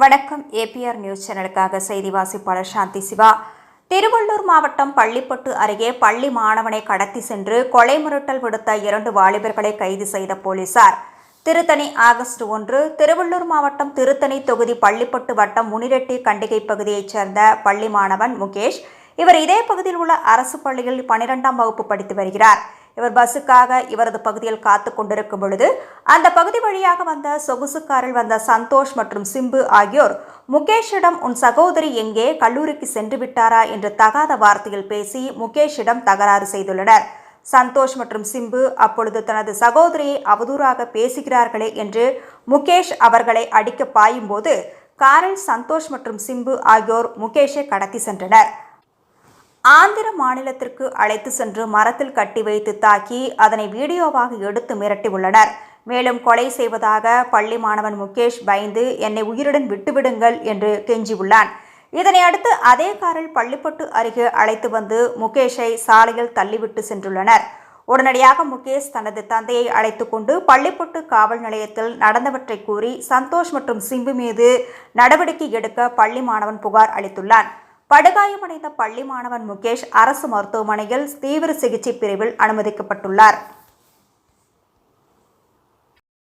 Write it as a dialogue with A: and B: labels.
A: வணக்கம். APR news சேனலுக்காக செய்தி வாசிப்பாளர் சாந்தி சிவா. திருவள்ளூர் மாவட்டம் பள்ளிப்பட்டு அருகே பள்ளி மாணவனை கடத்தி சென்று கொலை மிரட்டல் விடுத்த இரண்டு வாலிபர்களை கைது செய்த போலீசார். திருத்தணி ஆகஸ்ட் ஒன்று திருவள்ளூர் மாவட்டம் திருத்தணி தொகுதி பள்ளிப்பட்டு வட்டம் முனிரெட்டி கண்டிகை பகுதியைச் சேர்ந்த பள்ளி மாணவன் முகேஷ். இவர் இதே பகுதியில் உள்ள அரசு பள்ளியில் பனிரெண்டாம் வகுப்பு படித்து வருகிறார். இவர் பஸ்ஸுக்காக இவரது பகுதியில் காத்து கொண்டிருக்கும் பொழுது அந்த பகுதி வழியாக வந்த சொகுசு காரில் வந்த சந்தோஷ் மற்றும் சிம்பு ஆகியோர் முகேஷிடம் உன் சகோதரி எங்கே? கல்லூரிக்கு சென்று விட்டாரா? என்று தகாத வார்த்தையில் பேசி முகேஷிடம் தகராறு செய்துள்ளனர். சந்தோஷ் மற்றும் சிம்பு அப்பொழுது தனது சகோதரியை அவதூறாக பேசுகிறார்களே என்று முகேஷ் அவர்களை அடிக்க பாயும்போது காரில் சந்தோஷ் மற்றும் சிம்பு ஆகியோர் முகேஷை கடத்தி சென்றனர். ஆந்திர மாநிலத்திற்கு அழைத்து சென்று மரத்தில் கட்டி வைத்து தாக்கி அதனை வீடியோவாக எடுத்து மிரட்டியுள்ளனர் மேலும் கொலை செய்வதாக பள்ளி மாணவன் முகேஷ் பயந்து என்னை உயிருடன் விட்டுவிடுங்கள் என்று கெஞ்சியுள்ளான். இதனை அடுத்து அதே காரில் பள்ளிப்பட்டு அருகே அழைத்து வந்து முகேஷை சாலையில் தள்ளிவிட்டு சென்றுள்ளனர். உடனடியாக முகேஷ் தனது தந்தையை அழைத்து கொண்டு பள்ளிப்பட்டு காவல் நிலையத்தில் நடந்தவற்றை கூறி சந்தோஷ் மற்றும் சிம்பு மீது நடவடிக்கை எடுக்க பள்ளி மாணவன் புகார் அளித்துள்ளான். படுகாயமடைந்த பள்ளி மாணவன் முகேஷ் அரசு மருத்துவமனையில் தீவிர சிகிச்சை பிரிவில் அனுமதிக்கப்பட்டுள்ளார்.